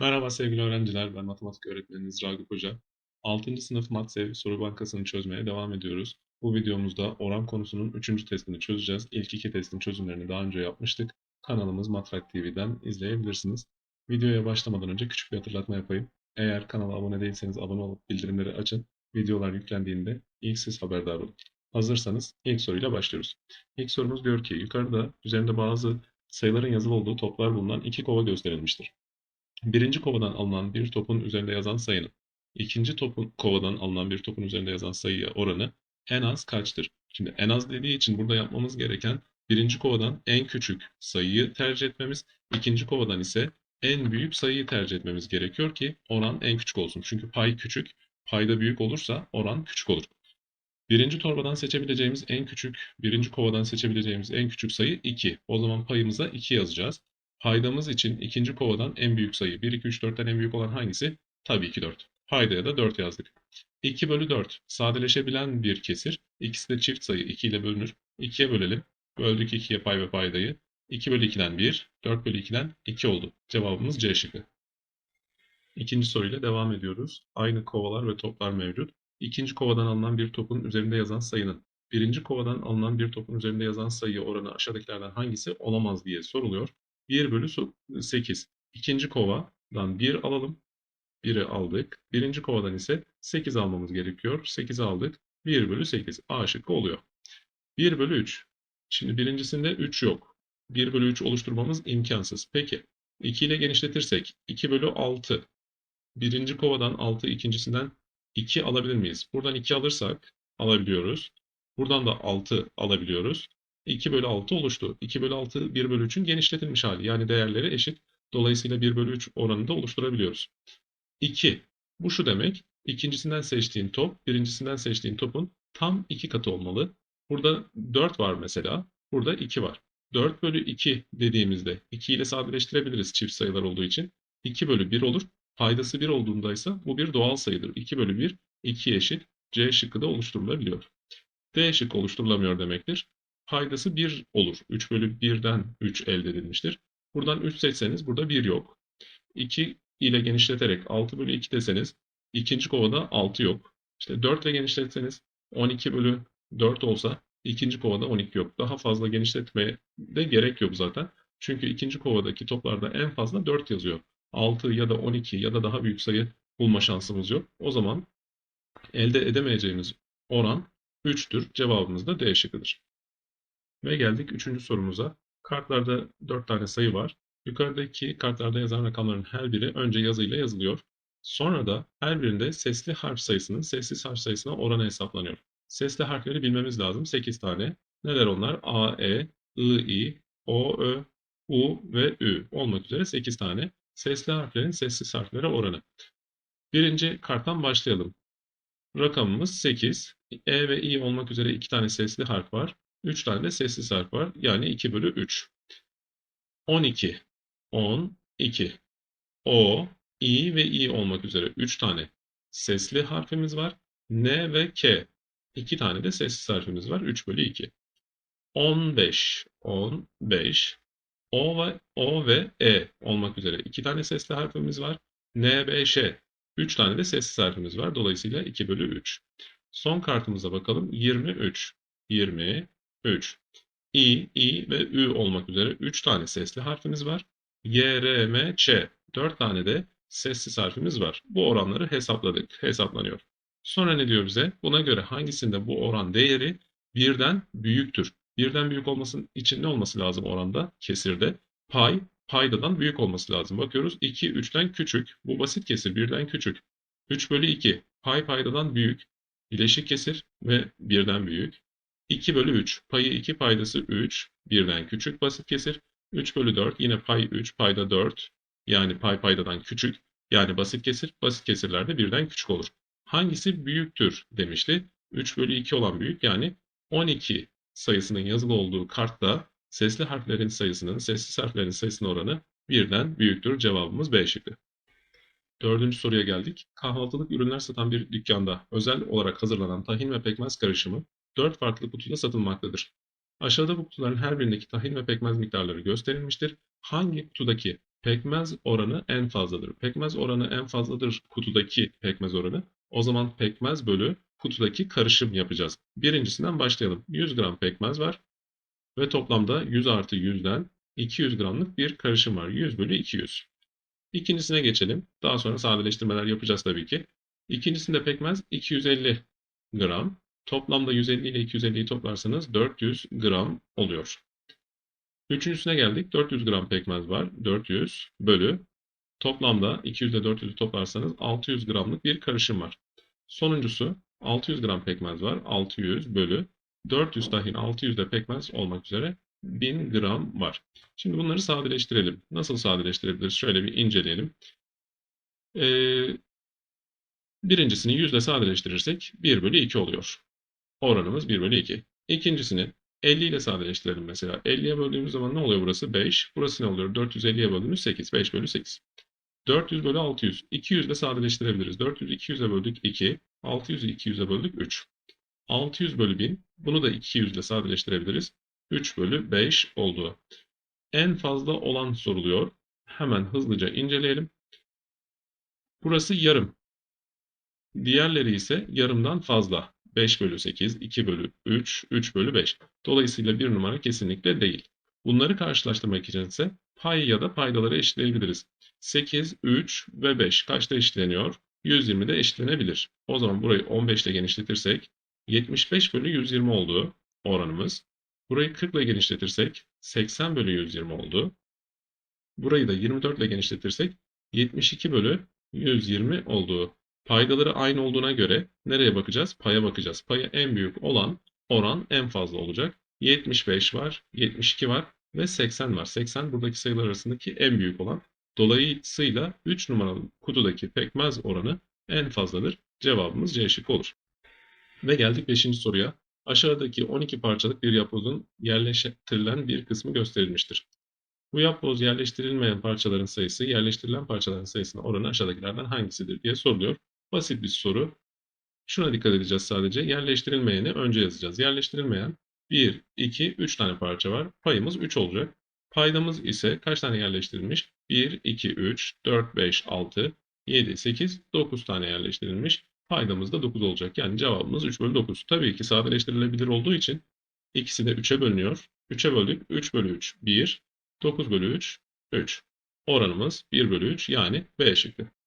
Merhaba sevgili öğrenciler, ben matematik öğretmeniniz Ragıp Hoca. 6. sınıf Matsev soru bankasını çözmeye devam ediyoruz. Bu videomuzda oran konusunun 3. testini çözeceğiz. İlk iki testin çözümlerini daha önce yapmıştık. Kanalımız Matrak TV'den izleyebilirsiniz. Videoya başlamadan önce küçük bir hatırlatma yapayım. Eğer kanala abone değilseniz abone olup bildirimleri açın. Videolar yüklendiğinde ilk siz haberdar olun. Hazırsanız ilk soruyla başlıyoruz. İlk sorumuz diyor ki yukarıda üzerinde bazı sayıların yazılı olduğu toplar bulunan iki kova gösterilmiştir. Birinci kovadan alınan bir topun üzerinde yazan sayının ikinci topun kovadan alınan bir topun üzerinde yazan sayıya oranı en az kaçtır? Şimdi en az dediği için burada yapmamız gereken birinci kovadan en küçük sayıyı tercih etmemiz, ikinci kovadan ise en büyük sayıyı tercih etmemiz gerekiyor ki oran en küçük olsun. Çünkü pay küçük, payda büyük olursa oran küçük olur. Birinci torbadan seçebileceğimiz en küçük, birinci kovadan seçebileceğimiz en küçük sayı 2. O zaman payımıza 2 yazacağız. Paydamız için ikinci kovadan en büyük sayı 1, 2, 3, 4'ten en büyük olan hangisi? Tabii ki 4. Paydaya da 4 yazdık. 2 bölü 4 sadeleşebilen bir kesir. İkisi de çift sayı 2 ile bölünür. 2'ye bölelim. Böldük 2'ye pay ve paydayı. 2 bölü 2'den 1, 4 bölü 2'den 2 oldu. Cevabımız C şıkkı. İkinci soruyla devam ediyoruz. Aynı kovalar ve toplar mevcut. İkinci kovadan alınan bir topun üzerinde yazan sayının birinci kovadan alınan bir topun üzerinde yazan sayı oranı aşağıdakilerden hangisi olamaz diye soruluyor. 1 bölü 8. İkinci kovadan 1 alalım. 1'i aldık. Birinci kovadan ise 8 almamız gerekiyor. 8 aldık. 1 bölü 8. A şıkkı oluyor. 1 bölü 3. Şimdi birincisinde 3 yok. 1 bölü 3 oluşturmamız imkansız. Peki 2 ile genişletirsek 2 bölü 6. Birinci kovadan 6 ikincisinden 2 alabilir miyiz? Buradan 2 alırsak alabiliyoruz. Buradan da 6 alabiliyoruz. 2 bölü 6 oluştu. 2 bölü 6 1 bölü 3'ün genişletilmiş hali. Yani değerleri eşit. Dolayısıyla 1 bölü 3 oranında oluşturabiliyoruz. 2. Bu şu demek. İkincisinden seçtiğin top, birincisinden seçtiğin topun tam 2 katı olmalı. Burada 4 var mesela. Burada 2 var. 4 bölü 2 dediğimizde 2 ile sadeleştirebiliriz çift sayılar olduğu için. 2 bölü 1 olur. Paydası 1 olduğunda ise bu bir doğal sayıdır. 2 bölü 1 2 eşit. C şıkkı da oluşturulabiliyor. D şıkkı oluşturulamıyor demektir paydası 1 olur. 3 bölü 1'den 3 elde edilmiştir. Buradan 3 seçseniz burada 1 yok. 2 ile genişleterek 6 bölü 2 deseniz ikinci kovada 6 yok. İşte 4 ile genişletseniz 12 bölü 4 olsa ikinci kovada 12 yok. Daha fazla genişletmeye de gerek yok zaten. Çünkü ikinci kovadaki toplarda en fazla 4 yazıyor. 6 ya da 12 ya da daha büyük sayı bulma şansımız yok. O zaman elde edemeyeceğimiz oran 3'tür. Cevabımız da D şıkkıdır. Ve geldik üçüncü sorumuza. Kartlarda dört tane sayı var. Yukarıdaki kartlarda yazan rakamların her biri önce yazıyla yazılıyor. Sonra da her birinde sesli harf sayısının sessiz harf sayısına oranı hesaplanıyor. Sesli harfleri bilmemiz lazım. 8 tane. Neler onlar? A, E, I, I, O, Ö, U ve Ü olmak üzere 8 tane. Sesli harflerin sessiz harflere oranı. Birinci karttan başlayalım. Rakamımız 8. E ve I olmak üzere 2 tane sesli harf var. 3 tane de sessiz harf var. Yani 2 bölü 3. 12. 12. O, I ve I olmak üzere 3 tane sesli harfimiz var. N ve K. 2 tane de sessiz harfimiz var. 3 bölü 2. 15. 15. O ve, o ve E olmak üzere 2 tane sesli harfimiz var. N, B, Ş. 3 tane de sessiz harfimiz var. Dolayısıyla 2 bölü 3. Son kartımıza bakalım. 23. 20, 3. İ, İ ve Ü olmak üzere 3 tane sesli harfimiz var. Y, R, M, Ç. 4 tane de sessiz harfimiz var. Bu oranları hesapladık. Hesaplanıyor. Sonra ne diyor bize? Buna göre hangisinde bu oran değeri birden büyüktür? Birden büyük olmasının için ne olması lazım oranda? Kesirde. Pay, paydadan büyük olması lazım. Bakıyoruz 2, 3'ten küçük. Bu basit kesir birden küçük. 3 bölü 2. Pay paydadan büyük. Bileşik kesir ve birden büyük. 2 bölü 3. Payı 2 paydası 3. Birden küçük basit kesir. 3 bölü 4 yine pay 3 payda 4. Yani pay paydadan küçük. Yani basit kesir. Basit kesirlerde birden küçük olur. Hangisi büyüktür demişti. 3 bölü 2 olan büyük yani 12 sayısının yazılı olduğu kartta sesli harflerin sayısının sessiz harflerin sayısının oranı birden büyüktür. Cevabımız B şıkkı. Dördüncü soruya geldik. Kahvaltılık ürünler satan bir dükkanda özel olarak hazırlanan tahin ve pekmez karışımı 4 farklı kutuda satılmaktadır. Aşağıda bu kutuların her birindeki tahin ve pekmez miktarları gösterilmiştir. Hangi kutudaki Pekmez oranı en fazladır. Pekmez oranı en fazladır kutudaki pekmez oranı. O zaman pekmez bölü kutudaki karışım yapacağız. Birincisinden başlayalım. 100 gram pekmez var ve toplamda 100 artı 100'den 200 gramlık bir karışım var. 100 bölü 200. İkincisine geçelim. Daha sonra sadeleştirmeler yapacağız tabii ki. İkincisinde pekmez 250 gram. Toplamda 150 ile 250'yi toplarsanız 400 gram oluyor. Üçüncüsüne geldik. 400 gram pekmez var. 400 bölü. Toplamda 200 ile 400'ü toplarsanız 600 gramlık bir karışım var. Sonuncusu 600 gram pekmez var. 600 bölü. 400 dahil 600 de pekmez olmak üzere 1000 gram var. Şimdi bunları sadeleştirelim. Nasıl sadeleştirebiliriz? Şöyle bir inceleyelim. Ee, birincisini 100 ile sadeleştirirsek 1 bölü 2 oluyor. Oranımız 1 bölü 2. İkincisini 50 ile sadeleştirelim mesela. 50'ye böldüğümüz zaman ne oluyor burası? 5. Burası ne oluyor? 450'ye böldüğümüz 8. 5 bölü 8. 400 bölü 600. 200 ile sadeleştirebiliriz. 400 200'e böldük 2. 600'ü 200'e böldük 3. 600 bölü 1000. Bunu da 200 ile sadeleştirebiliriz. 3 bölü 5 oldu. En fazla olan soruluyor. Hemen hızlıca inceleyelim. Burası yarım. Diğerleri ise yarımdan fazla. 5 bölü 8, 2 bölü 3, 3 bölü 5. Dolayısıyla bir numara kesinlikle değil. Bunları karşılaştırmak için ise pay ya da paydaları eşitleyebiliriz. 8, 3 ve 5 kaçta eşitleniyor? 120 de eşitlenebilir. O zaman burayı 15 ile genişletirsek 75 bölü 120 oldu oranımız. Burayı 40 ile genişletirsek 80 bölü 120 oldu. Burayı da 24 ile genişletirsek 72 bölü 120 oldu. Paydaları aynı olduğuna göre nereye bakacağız? Paya bakacağız. Payı en büyük olan oran en fazla olacak. 75 var, 72 var ve 80 var. 80 buradaki sayılar arasındaki en büyük olan. Dolayısıyla 3 numaralı kutudaki pekmez oranı en fazladır. Cevabımız C şıkkı olur. Ve geldik 5. soruya. Aşağıdaki 12 parçalık bir yapbozun yerleştirilen bir kısmı gösterilmiştir. Bu yapboz yerleştirilmeyen parçaların sayısı, yerleştirilen parçaların sayısına oranı aşağıdakilerden hangisidir diye soruluyor. Basit bir soru. Şuna dikkat edeceğiz sadece. Yerleştirilmeyeni önce yazacağız. Yerleştirilmeyen 1, 2, 3 tane parça var. Payımız 3 olacak. Paydamız ise kaç tane yerleştirilmiş? 1, 2, 3, 4, 5, 6, 7, 8, 9 tane yerleştirilmiş. Paydamız da 9 olacak. Yani cevabımız 3 bölü 9. Tabii ki sadeleştirilebilir olduğu için ikisi de 3'e bölünüyor. 3'e böldük. 3 bölü 3, 1. 9 bölü 3, 3. Oranımız 1 bölü 3 yani B şıkkı.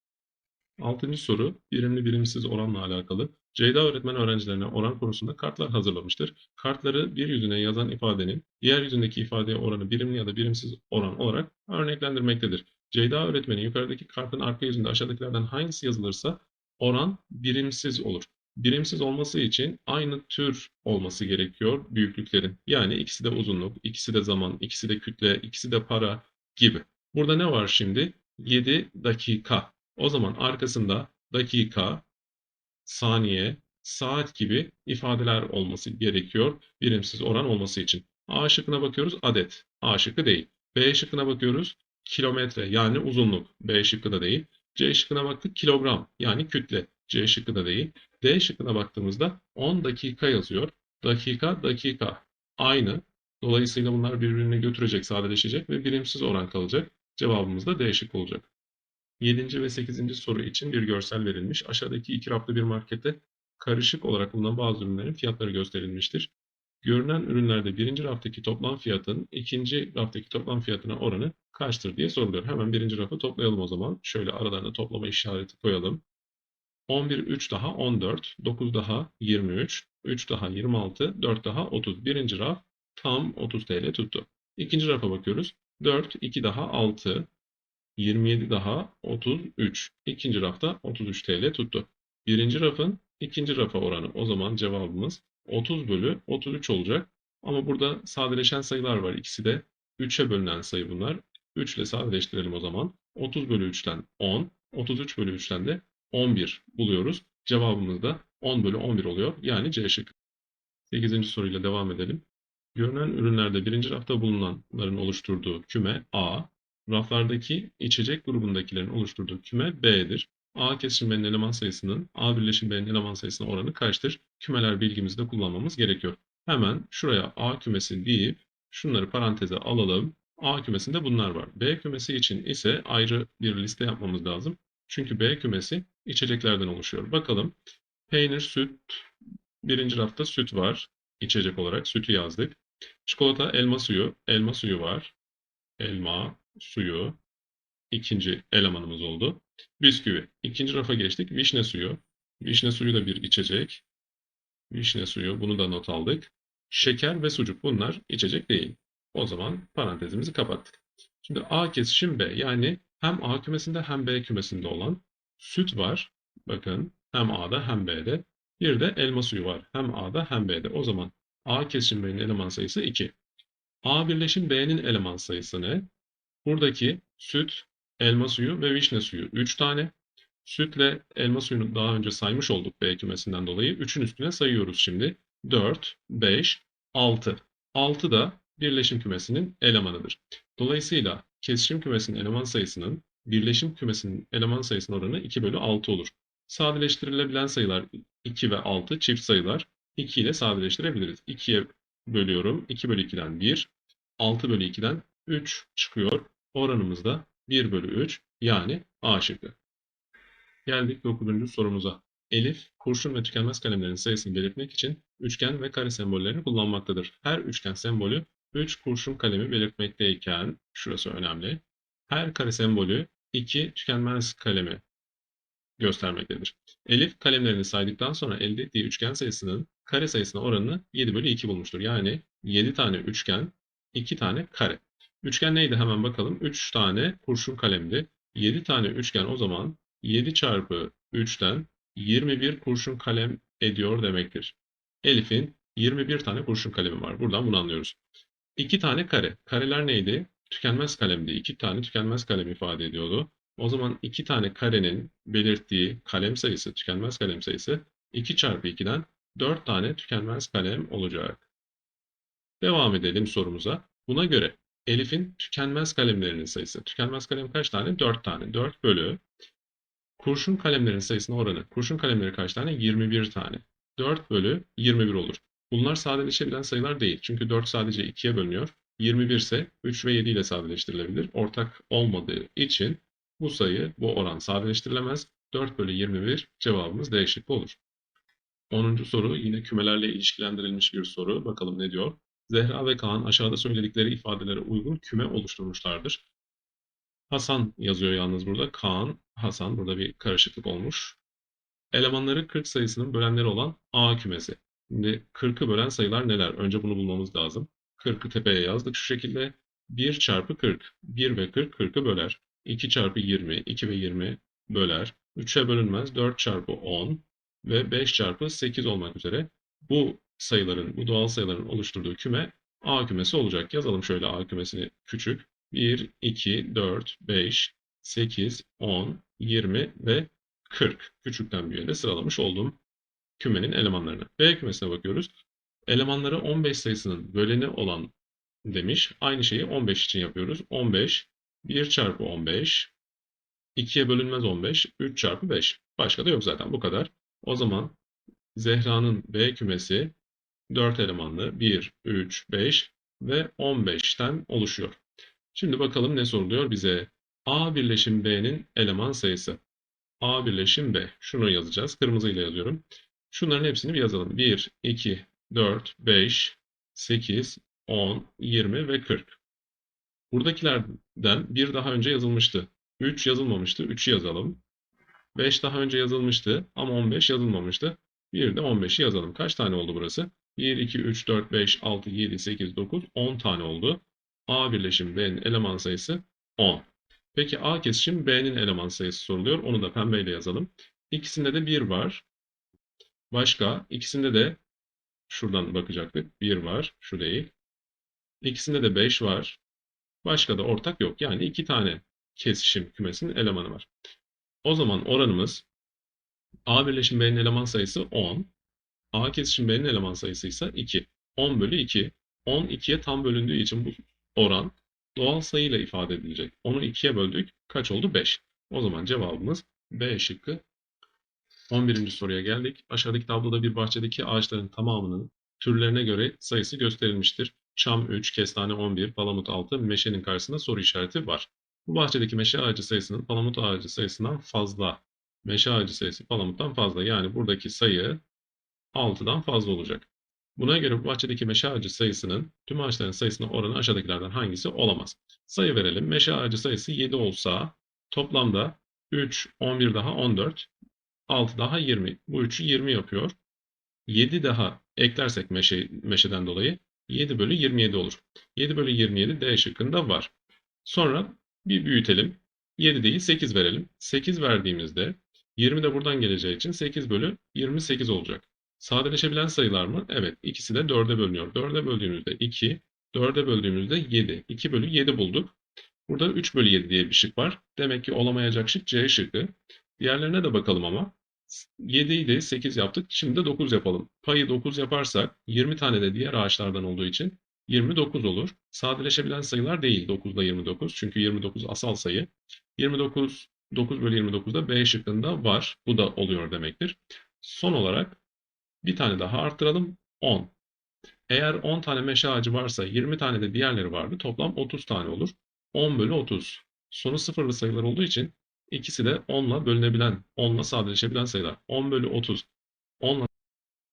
Altıncı soru birimli birimsiz oranla alakalı. Ceyda öğretmen öğrencilerine oran konusunda kartlar hazırlamıştır. Kartları bir yüzüne yazan ifadenin diğer yüzündeki ifadeye oranı birimli ya da birimsiz oran olarak örneklendirmektedir. Ceyda öğretmeni yukarıdaki kartın arka yüzünde aşağıdakilerden hangisi yazılırsa oran birimsiz olur. Birimsiz olması için aynı tür olması gerekiyor büyüklüklerin. Yani ikisi de uzunluk, ikisi de zaman, ikisi de kütle, ikisi de para gibi. Burada ne var şimdi? 7 dakika. O zaman arkasında dakika, saniye, saat gibi ifadeler olması gerekiyor birimsiz oran olması için. A şıkkına bakıyoruz adet. A şıkkı değil. B şıkkına bakıyoruz kilometre yani uzunluk. B şıkkı da değil. C şıkkına baktık kilogram yani kütle. C şıkkı da değil. D şıkkına baktığımızda 10 dakika yazıyor. Dakika, dakika. Aynı. Dolayısıyla bunlar birbirini götürecek, sadeleşecek ve birimsiz oran kalacak. Cevabımız da D şıkkı olacak. 7. ve 8. soru için bir görsel verilmiş. Aşağıdaki iki raflı bir markette karışık olarak bulunan bazı ürünlerin fiyatları gösterilmiştir. Görünen ürünlerde birinci raftaki toplam fiyatın ikinci raftaki toplam fiyatına oranı kaçtır diye soruluyor. Hemen birinci rafı toplayalım o zaman. Şöyle aralarına toplama işareti koyalım. 11, 3 daha 14, 9 daha 23, 3 daha 26, 4 daha 30. Birinci raf tam 30 TL tuttu. İkinci rafa bakıyoruz. 4, 2 daha 6, 27 daha 33. İkinci rafta 33 TL tuttu. Birinci rafın ikinci rafa oranı. O zaman cevabımız 30 bölü 33 olacak. Ama burada sadeleşen sayılar var. İkisi de 3'e bölünen sayı bunlar. 3 ile sadeleştirelim o zaman. 30 bölü 3'ten 10, 33 bölü 3'ten de 11 buluyoruz. Cevabımız da 10 bölü 11 oluyor. Yani C şıkkı. 8. soruyla devam edelim. Görünen ürünlerde birinci rafta bulunanların oluşturduğu küme A, raflardaki içecek grubundakilerin oluşturduğu küme B'dir. A kesişim B'nin eleman sayısının A birleşim B'nin eleman sayısına oranı kaçtır? Kümeler bilgimizi de kullanmamız gerekiyor. Hemen şuraya A kümesi deyip şunları paranteze alalım. A kümesinde bunlar var. B kümesi için ise ayrı bir liste yapmamız lazım. Çünkü B kümesi içeceklerden oluşuyor. Bakalım. Peynir, süt. Birinci rafta süt var. İçecek olarak sütü yazdık. Çikolata, elma suyu. Elma suyu var. Elma suyu. ikinci elemanımız oldu. Bisküvi. İkinci rafa geçtik. Vişne suyu. Vişne suyu da bir içecek. Vişne suyu. Bunu da not aldık. Şeker ve sucuk. Bunlar içecek değil. O zaman parantezimizi kapattık. Şimdi A kesişim B. Yani hem A kümesinde hem B kümesinde olan süt var. Bakın hem A'da hem B'de. Bir de elma suyu var. Hem A'da hem B'de. O zaman A kesişim B'nin eleman sayısı 2. A birleşim B'nin eleman sayısı ne? Buradaki süt, elma suyu ve vişne suyu 3 tane. Sütle elma suyunu daha önce saymış olduk B kümesinden dolayı. 3'ün üstüne sayıyoruz şimdi. 4, 5, 6. 6 da birleşim kümesinin elemanıdır. Dolayısıyla kesişim kümesinin eleman sayısının birleşim kümesinin eleman sayısının oranı 2 bölü 6 olur. Sadeleştirilebilen sayılar 2 ve 6 çift sayılar. 2 ile sadeleştirebiliriz. 2'ye bölüyorum. 2 bölü 2'den 1. 6 bölü 2'den 3 çıkıyor. Oranımız da 1 bölü 3 yani A şıkkı. Geldik 9. sorumuza. Elif, kurşun ve tükenmez kalemlerin sayısını belirtmek için üçgen ve kare sembollerini kullanmaktadır. Her üçgen sembolü 3 kurşun kalemi belirtmekteyken, şurası önemli, her kare sembolü 2 tükenmez kalemi göstermektedir. Elif kalemlerini saydıktan sonra elde ettiği üçgen sayısının kare sayısına oranını 7 bölü 2 bulmuştur. Yani 7 tane üçgen, 2 tane kare. Üçgen neydi hemen bakalım. 3 tane kurşun kalemdi. 7 tane üçgen o zaman 7 çarpı 3'ten 21 kurşun kalem ediyor demektir. Elif'in 21 tane kurşun kalemi var. Buradan bunu anlıyoruz. 2 tane kare. Kareler neydi? Tükenmez kalemdi. 2 tane tükenmez kalem ifade ediyordu. O zaman 2 tane karenin belirttiği kalem sayısı, tükenmez kalem sayısı 2 çarpı 2'den 4 tane tükenmez kalem olacak. Devam edelim sorumuza. Buna göre Elif'in tükenmez kalemlerinin sayısı. Tükenmez kalem kaç tane? 4 tane. 4 bölü kurşun kalemlerin sayısına oranı. Kurşun kalemleri kaç tane? 21 tane. 4 bölü 21 olur. Bunlar sadeleşebilen sayılar değil. Çünkü 4 sadece 2'ye bölünüyor. 21 ise 3 ve 7 ile sadeleştirilebilir. Ortak olmadığı için bu sayı, bu oran sadeleştirilemez. 4 bölü 21 cevabımız D şıkkı olur. 10. soru yine kümelerle ilişkilendirilmiş bir soru. Bakalım ne diyor? Zehra ve Kaan aşağıda söyledikleri ifadelere uygun küme oluşturmuşlardır. Hasan yazıyor yalnız burada. Kaan, Hasan. Burada bir karışıklık olmuş. Elemanları 40 sayısının bölenleri olan A kümesi. Şimdi 40'ı bölen sayılar neler? Önce bunu bulmamız lazım. 40'ı tepeye yazdık şu şekilde. 1 çarpı 40. 1 ve 40 40'ı böler. 2 çarpı 20. 2 ve 20 böler. 3'e bölünmez. 4 çarpı 10 ve 5 çarpı 8 olmak üzere bu sayıların, bu doğal sayıların oluşturduğu küme A kümesi olacak. Yazalım şöyle A kümesini küçük. 1, 2, 4, 5, 8, 10, 20 ve 40. Küçükten büyüğe sıralamış olduğum kümenin elemanlarını. B kümesine bakıyoruz. Elemanları 15 sayısının böleni olan demiş. Aynı şeyi 15 için yapıyoruz. 15, 1 çarpı 15, 2'ye bölünmez 15, 3 çarpı 5. Başka da yok zaten bu kadar. O zaman Zehra'nın B kümesi 4 elemanlı 1, 3, 5 ve 15'ten oluşuyor. Şimdi bakalım ne soruluyor bize. A birleşim B'nin eleman sayısı. A birleşim B. Şunu yazacağız. Kırmızıyla yazıyorum. Şunların hepsini bir yazalım. 1, 2, 4, 5, 8, 10, 20 ve 40. Buradakilerden bir daha önce yazılmıştı. 3 yazılmamıştı. 3'ü yazalım. 5 daha önce yazılmıştı ama 15 yazılmamıştı. Bir de 15'i yazalım. Kaç tane oldu burası? 1, 2, 3, 4, 5, 6, 7, 8, 9, 10 tane oldu. A birleşim B'nin eleman sayısı 10. Peki A kesişim B'nin eleman sayısı soruluyor. Onu da pembeyle yazalım. İkisinde de 1 var. Başka ikisinde de şuradan bakacaktık. 1 var. Şu değil. İkisinde de 5 var. Başka da ortak yok. Yani iki tane kesişim kümesinin elemanı var. O zaman oranımız A birleşim B'nin eleman sayısı 10. A kesişim B'nin eleman sayısı ise 2. 10 bölü 2. 10 2'ye tam bölündüğü için bu oran doğal sayıyla ifade edilecek. Onu 2'ye böldük. Kaç oldu? 5. O zaman cevabımız B şıkkı. 11. soruya geldik. Aşağıdaki tabloda bir bahçedeki ağaçların tamamının türlerine göre sayısı gösterilmiştir. çam 3, kestane 11, palamut 6, meşenin karşısında soru işareti var. Bu bahçedeki meşe ağacı sayısının palamut ağacı sayısından fazla. Meşe ağacı sayısı palamuttan fazla. Yani buradaki sayı 6'dan fazla olacak. Buna göre bahçedeki meşe ağacı sayısının tüm ağaçların sayısına oranı aşağıdakilerden hangisi olamaz? Sayı verelim. Meşe ağacı sayısı 7 olsa toplamda 3, 11 daha 14, 6 daha 20. Bu 3'ü 20 yapıyor. 7 daha eklersek meşe, meşeden dolayı 7 bölü 27 olur. 7 bölü 27 D şıkkında var. Sonra bir büyütelim. 7 değil 8 verelim. 8 verdiğimizde 20 de buradan geleceği için 8 bölü 28 olacak. Sadeleşebilen sayılar mı? Evet. ikisi de 4'e bölünüyor. 4'e böldüğümüzde 2, 4'e böldüğümüzde 7. 2 bölü 7 bulduk. Burada 3 bölü 7 diye bir şık var. Demek ki olamayacak şık C şıkkı. Diğerlerine de bakalım ama. 7'yi de 8 yaptık. Şimdi de 9 yapalım. Payı 9 yaparsak 20 tane de diğer ağaçlardan olduğu için 29 olur. Sadeleşebilen sayılar değil 9 ile 29. Çünkü 29 asal sayı. 29 9 bölü 29'da B şıkkında var. Bu da oluyor demektir. Son olarak bir tane daha arttıralım. 10. Eğer 10 tane meşe ağacı varsa 20 tane de diğerleri vardı. Toplam 30 tane olur. 10 bölü 30. Sonu sıfırlı sayılar olduğu için ikisi de 10 ile bölünebilen, 10 ile sadeleşebilen sayılar. 10 bölü 30. 10 ile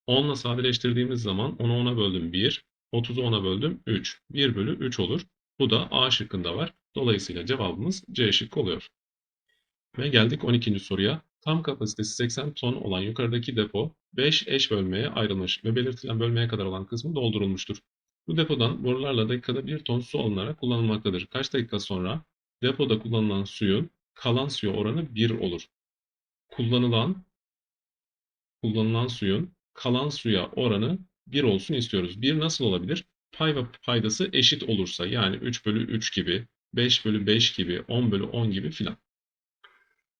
10 ile sadeleştirdiğimiz zaman 10'u 10'a böldüm 1. 30'u 10'a böldüm 3. 1 bölü 3 olur. Bu da A şıkkında var. Dolayısıyla cevabımız C şıkkı oluyor. Ve geldik 12. soruya. Tam kapasitesi 80 ton olan yukarıdaki depo 5 eş bölmeye ayrılmış ve belirtilen bölmeye kadar olan kısmı doldurulmuştur. Bu depodan borularla dakikada 1 ton su alınarak kullanılmaktadır. Kaç dakika sonra depoda kullanılan suyun kalan suya oranı 1 olur. Kullanılan kullanılan suyun kalan suya oranı 1 olsun istiyoruz. 1 nasıl olabilir? Pay ve paydası eşit olursa yani 3 bölü 3 gibi, 5 bölü 5 gibi, 10 bölü 10 gibi filan.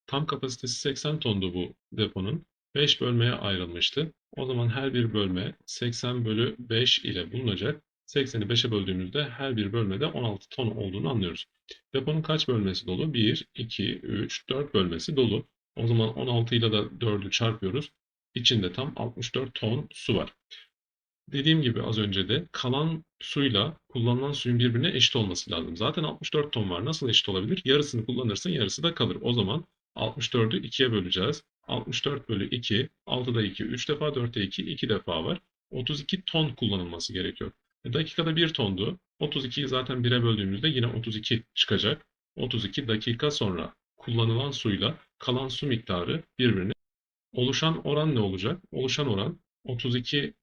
Tam kapasitesi 80 tondu bu deponun. 5 bölmeye ayrılmıştı. O zaman her bir bölme 80 bölü 5 ile bulunacak. 80'i 5'e böldüğümüzde her bir bölmede 16 ton olduğunu anlıyoruz. Deponun kaç bölmesi dolu? 1, 2, 3, 4 bölmesi dolu. O zaman 16 ile de 4'ü çarpıyoruz. İçinde tam 64 ton su var. Dediğim gibi az önce de kalan suyla kullanılan suyun birbirine eşit olması lazım. Zaten 64 ton var. Nasıl eşit olabilir? Yarısını kullanırsın, yarısı da kalır. O zaman 64'ü 2'ye böleceğiz. 64 bölü 2, 6'da 2, 3 defa, 4'te 2, 2 defa var. 32 ton kullanılması gerekiyor. E, dakikada 1 tondu. 32'yi zaten 1'e böldüğümüzde yine 32 çıkacak. 32 dakika sonra kullanılan suyla kalan su miktarı birbirine oluşan oran ne olacak? Oluşan oran 32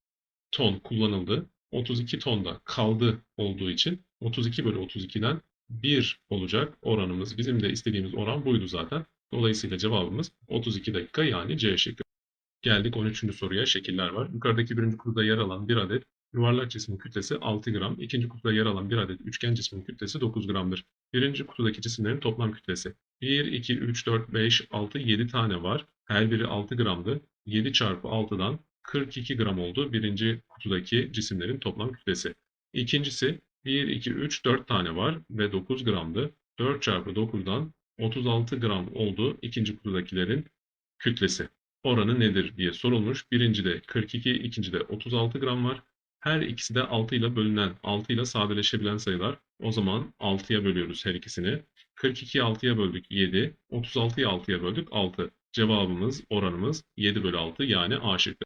ton kullanıldı. 32 tonda kaldı olduğu için 32 bölü 32'den 1 olacak oranımız. Bizim de istediğimiz oran buydu zaten. Dolayısıyla cevabımız 32 dakika yani C şıkkı. Geldik 13. soruya şekiller var. Yukarıdaki birinci kutuda yer alan bir adet yuvarlak cismin kütlesi 6 gram. İkinci kutuda yer alan bir adet üçgen cismin kütlesi 9 gramdır. Birinci kutudaki cisimlerin toplam kütlesi 1, 2, 3, 4, 5, 6, 7 tane var. Her biri 6 gramdı. 7 çarpı 6'dan 42 gram oldu birinci kutudaki cisimlerin toplam kütlesi. İkincisi 1, 2, 3, 4 tane var ve 9 gramdı. 4 çarpı 9'dan 36 gram oldu ikinci kutudakilerin kütlesi. Oranı nedir diye sorulmuş. Birincide 42, ikincide 36 gram var. Her ikisi de 6 ile bölünen, 6 ile sadeleşebilen sayılar. O zaman 6'ya bölüyoruz her ikisini. 42'yi 6'ya böldük 7, 36'yı 6'ya böldük 6. Cevabımız, oranımız 7 bölü 6 yani A şıkkı.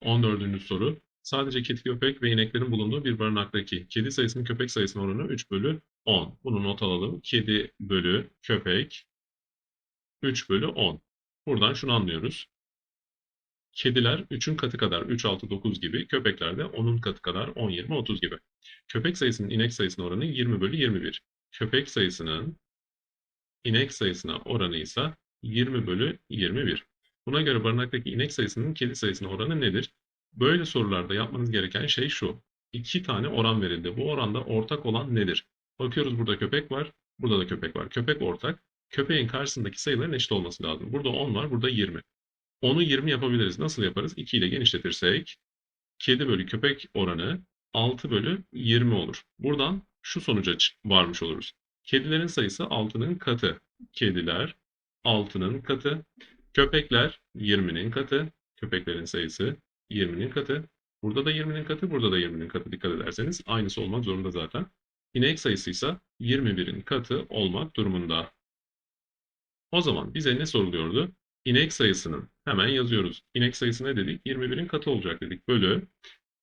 14. soru. Sadece kedi köpek ve ineklerin bulunduğu bir barınaktaki kedi sayısının köpek sayısının oranı 3 bölü 10. Bunu not alalım. Kedi bölü köpek 3 bölü 10. Buradan şunu anlıyoruz. Kediler 3'ün katı kadar 3, 6, 9 gibi, köpekler de 10'un katı kadar 10, 20, 30 gibi. Köpek sayısının inek sayısına oranı 20 bölü 21. Köpek sayısının inek sayısına oranı ise 20 bölü 21. Buna göre barınaktaki inek sayısının kedi sayısına oranı nedir? Böyle sorularda yapmanız gereken şey şu. İki tane oran verildi. Bu oranda ortak olan nedir? Bakıyoruz burada köpek var, burada da köpek var. Köpek ortak. Köpeğin karşısındaki sayıların eşit olması lazım. Burada 10 var, burada 20. 10'u 20 yapabiliriz. Nasıl yaparız? 2 ile genişletirsek kedi bölü köpek oranı 6 bölü 20 olur. Buradan şu sonuca varmış oluruz. Kedilerin sayısı 6'nın katı. Kediler 6'nın katı. Köpekler 20'nin katı. Köpeklerin sayısı 20'nin katı. Burada da 20'nin katı, burada da 20'nin katı dikkat ederseniz aynısı olmak zorunda zaten. İnek sayısı ise 21'in katı olmak durumunda. O zaman bize ne soruluyordu? İnek sayısının hemen yazıyoruz. İnek sayısı ne dedik? 21'in katı olacak dedik. Bölü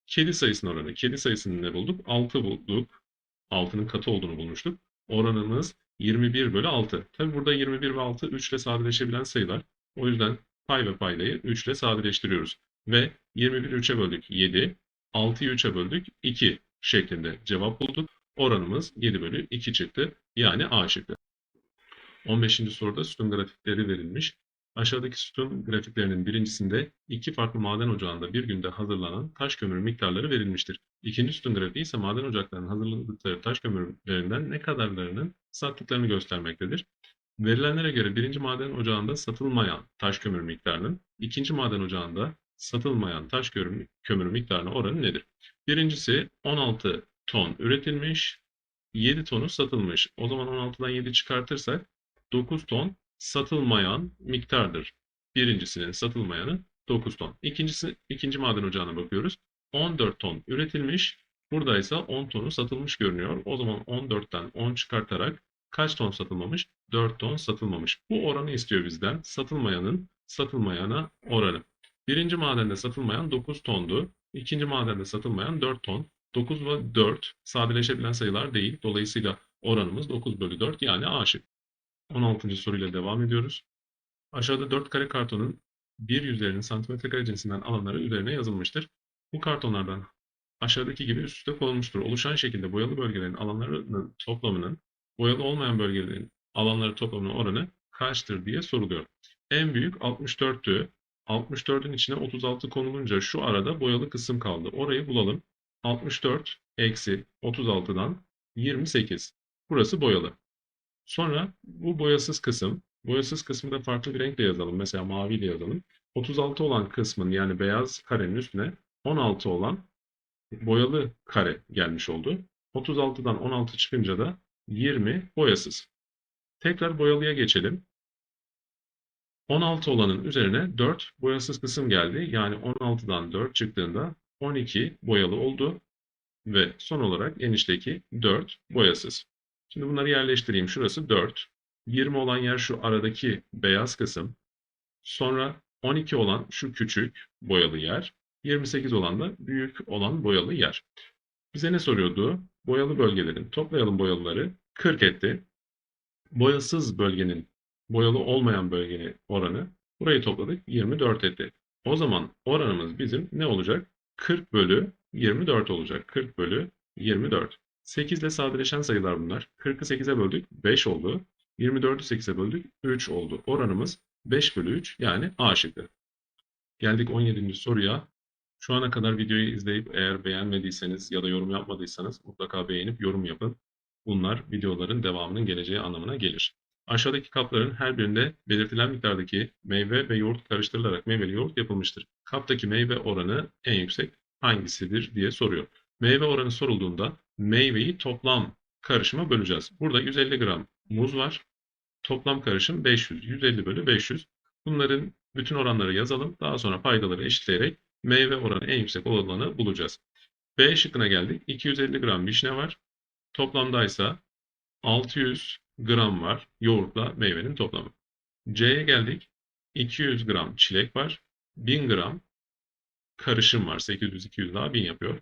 kedi sayısının oranı. Kedi sayısını ne bulduk? 6 bulduk. 6'nın katı olduğunu bulmuştuk. Oranımız 21 bölü 6. Tabi burada 21 ve 6 3 ile sadeleşebilen sayılar. O yüzden pay ve paydayı 3 ile sadeleştiriyoruz. Ve 21'i 3'e böldük 7, 6'yı 3'e böldük 2 şeklinde cevap bulduk. Oranımız 7 bölü 2 çıktı. Yani A şıkkı. 15. soruda sütun grafikleri verilmiş. Aşağıdaki sütun grafiklerinin birincisinde iki farklı maden ocağında bir günde hazırlanan taş kömürü miktarları verilmiştir. İkinci sütun grafiği ise maden ocaklarının hazırladıkları taş kömürlerinden ne kadarlarının sattıklarını göstermektedir. Verilenlere göre birinci maden ocağında satılmayan taş kömür miktarının, ikinci maden ocağında satılmayan taş kömür, kömür miktarına oranı nedir? Birincisi 16 ton üretilmiş, 7 tonu satılmış. O zaman 16'dan 7 çıkartırsak 9 ton satılmayan miktardır. Birincisinin satılmayanı 9 ton. İkincisi, ikinci maden ocağına bakıyoruz. 14 ton üretilmiş. Burada ise 10 tonu satılmış görünüyor. O zaman 14'ten 10 çıkartarak kaç ton satılmamış? 4 ton satılmamış. Bu oranı istiyor bizden. Satılmayanın satılmayana oranı. Birinci madende satılmayan 9 tondu. İkinci madende satılmayan 4 ton. 9 ve 4 sadeleşebilen sayılar değil. Dolayısıyla oranımız 9 bölü 4 yani A şıkkı. 16. soruyla devam ediyoruz. Aşağıda 4 kare kartonun bir yüzlerinin santimetre kare cinsinden alanları üzerine yazılmıştır. Bu kartonlardan aşağıdaki gibi üst üste konulmuştur. Oluşan şekilde boyalı bölgelerin alanlarının toplamının boyalı olmayan bölgelerin alanları toplamının oranı kaçtır diye soruluyor. En büyük 64'tü. 64'ün içine 36 konulunca şu arada boyalı kısım kaldı. Orayı bulalım. 64 eksi 36'dan 28. Burası boyalı. Sonra bu boyasız kısım, boyasız kısmı da farklı bir renkle yazalım. Mesela mavi ile yazalım. 36 olan kısmın yani beyaz karenin üstüne 16 olan boyalı kare gelmiş oldu. 36'dan 16 çıkınca da 20 boyasız. Tekrar boyalıya geçelim. 16 olanın üzerine 4 boyasız kısım geldi. Yani 16'dan 4 çıktığında 12 boyalı oldu. Ve son olarak enişteki 4 boyasız. Şimdi bunları yerleştireyim. Şurası 4. 20 olan yer şu aradaki beyaz kısım. Sonra 12 olan şu küçük boyalı yer. 28 olan da büyük olan boyalı yer. Bize ne soruyordu? Boyalı bölgelerin, toplayalım boyalıları 40 etti. Boyasız bölgenin, boyalı olmayan bölgenin oranı burayı topladık 24 etti. O zaman oranımız bizim ne olacak? 40 bölü 24 olacak. 40 bölü 24. 8 ile sadeleşen sayılar bunlar. 40'ı 8'e böldük 5 oldu. 24'ü 8'e böldük 3 oldu. Oranımız 5 bölü 3 yani A şıkkı. Geldik 17. soruya. Şu ana kadar videoyu izleyip eğer beğenmediyseniz ya da yorum yapmadıysanız mutlaka beğenip yorum yapın. Bunlar videoların devamının geleceği anlamına gelir. Aşağıdaki kapların her birinde belirtilen miktardaki meyve ve yoğurt karıştırılarak meyveli yoğurt yapılmıştır. Kaptaki meyve oranı en yüksek hangisidir diye soruyor. Meyve oranı sorulduğunda meyveyi toplam karışıma böleceğiz. Burada 150 gram muz var. Toplam karışım 500. 150 bölü 500. Bunların bütün oranları yazalım. Daha sonra paydaları eşitleyerek meyve oranı en yüksek olanı bulacağız. B şıkkına geldik. 250 gram vişne var. Toplamda ise 600 gram var yoğurtla meyvenin toplamı. C'ye geldik. 200 gram çilek var. 1000 gram karışım var. 800-200 daha 1000 yapıyor.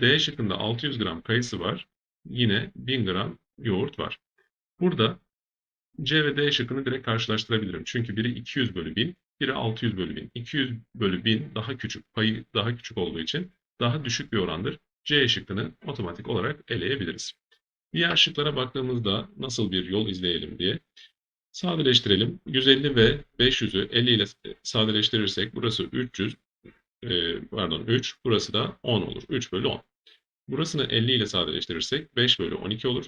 D şıkkında 600 gram kayısı var. Yine 1000 gram yoğurt var. Burada C ve D şıkkını direkt karşılaştırabilirim. Çünkü biri 200 bölü 1000, biri 600 bölü 1000. 200 bölü 1000 daha küçük, payı daha küçük olduğu için daha düşük bir orandır. C şıkkını otomatik olarak eleyebiliriz. Diğer şıklara baktığımızda nasıl bir yol izleyelim diye sadeleştirelim. 150 ve 500'ü 50 ile sadeleştirirsek burası 300, e, pardon 3, burası da 10 olur. 3 bölü 10. Burasını 50 ile sadeleştirirsek 5 bölü 12 olur.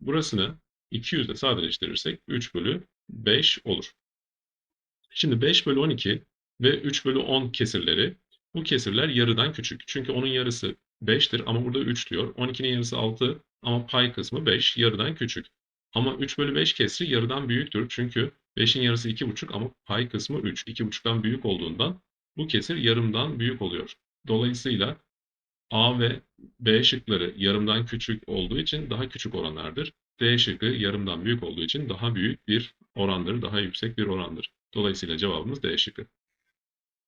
Burasını 200 ile sadeleştirirsek 3 bölü 5 olur. Şimdi 5 bölü 12 ve 3 bölü 10 kesirleri bu kesirler yarıdan küçük. Çünkü onun yarısı 5'tir ama burada 3 diyor. 12'nin yarısı 6 ama pay kısmı 5 yarıdan küçük. Ama 3 bölü 5 kesri yarıdan büyüktür. Çünkü 5'in yarısı 2,5 ama pay kısmı 3. 2,5'tan büyük olduğundan bu kesir yarımdan büyük oluyor. Dolayısıyla A ve B şıkları yarımdan küçük olduğu için daha küçük oranlardır. D şıkkı yarımdan büyük olduğu için daha büyük bir orandır, daha yüksek bir orandır. Dolayısıyla cevabımız D şıkkı.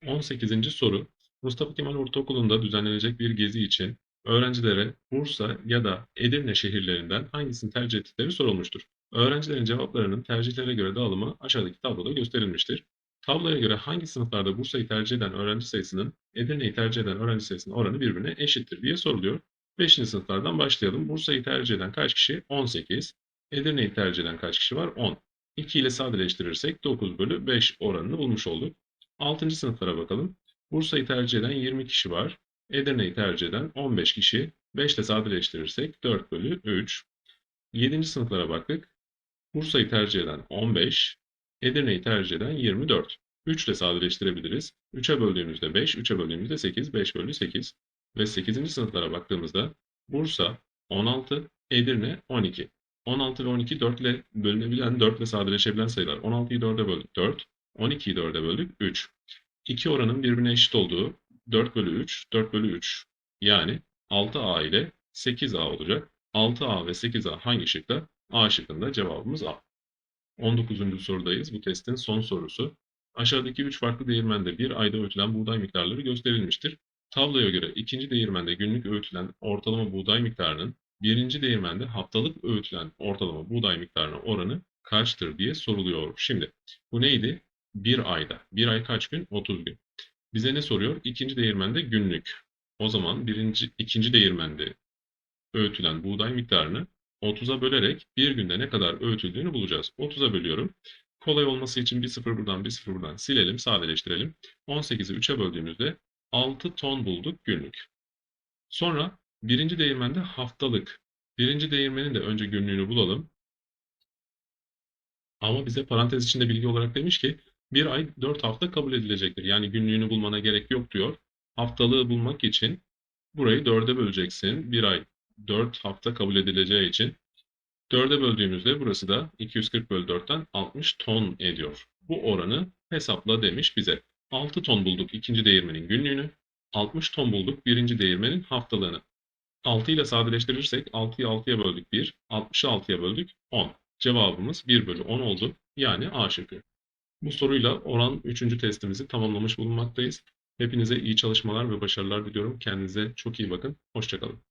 18. soru. Mustafa Kemal Ortaokulu'nda düzenlenecek bir gezi için öğrencilere Bursa ya da Edirne şehirlerinden hangisini tercih ettikleri sorulmuştur. Öğrencilerin cevaplarının tercihlere göre dağılımı aşağıdaki tabloda gösterilmiştir. Tabloya göre hangi sınıflarda Bursa'yı tercih eden öğrenci sayısının Edirne'yi tercih eden öğrenci sayısının oranı birbirine eşittir diye soruluyor. 5. sınıflardan başlayalım. Bursa'yı tercih eden kaç kişi? 18. Edirne'yi tercih eden kaç kişi var? 10. 2 ile sadeleştirirsek 9 bölü 5 oranını bulmuş olduk. 6. sınıflara bakalım. Bursa'yı tercih eden 20 kişi var. Edirne'yi tercih eden 15 kişi. 5 ile sadeleştirirsek 4 bölü 3. 7. sınıflara baktık. Bursa'yı tercih eden 15, Edirne'yi tercih eden 24. 3 ile sadeleştirebiliriz. 3'e böldüğümüzde 5, 3'e böldüğümüzde 8, 5 bölü 8. Ve 8. sınıflara baktığımızda Bursa 16, Edirne 12. 16 ve 12 4 ile bölünebilen, 4 ile sadeleşebilen sayılar. 16'yı 4'e böldük 4, 12'yi 4'e böldük 3. İki oranın birbirine eşit olduğu 4 bölü 3, 4 bölü 3. Yani 6A ile 8A olacak. 6A ve 8A hangi şıkta? A şıkkında cevabımız A. 19. sorudayız. Bu testin son sorusu. Aşağıdaki 3 farklı değirmende bir ayda öğütülen buğday miktarları gösterilmiştir. Tabloya göre ikinci değirmende günlük öğütülen ortalama buğday miktarının birinci değirmende haftalık öğütülen ortalama buğday miktarına oranı kaçtır diye soruluyor. Şimdi bu neydi? Bir ayda. Bir ay kaç gün? 30 gün. Bize ne soruyor? İkinci değirmende günlük. O zaman birinci, ikinci değirmende öğütülen buğday miktarını 30'a bölerek bir günde ne kadar öğütüldüğünü bulacağız. 30'a bölüyorum. Kolay olması için bir sıfır buradan bir sıfır buradan silelim, sadeleştirelim. 18'i 3'e böldüğümüzde 6 ton bulduk günlük. Sonra birinci değirmende haftalık. Birinci değirmenin de önce günlüğünü bulalım. Ama bize parantez içinde bilgi olarak demiş ki bir ay 4 hafta kabul edilecektir. Yani günlüğünü bulmana gerek yok diyor. Haftalığı bulmak için burayı 4'e böleceksin. Bir ay 4 hafta kabul edileceği için 4'e böldüğümüzde burası da 240 bölü 4'ten 60 ton ediyor. Bu oranı hesapla demiş bize. 6 ton bulduk ikinci değirmenin günlüğünü. 60 ton bulduk birinci değirmenin haftalığını. 6 ile sadeleştirirsek 6'yı 6'ya böldük 1, 60'ı 6'ya böldük 10. Cevabımız 1 bölü 10 oldu. Yani A şıkkı. Bu soruyla oran 3. testimizi tamamlamış bulunmaktayız. Hepinize iyi çalışmalar ve başarılar diliyorum. Kendinize çok iyi bakın. Hoşçakalın.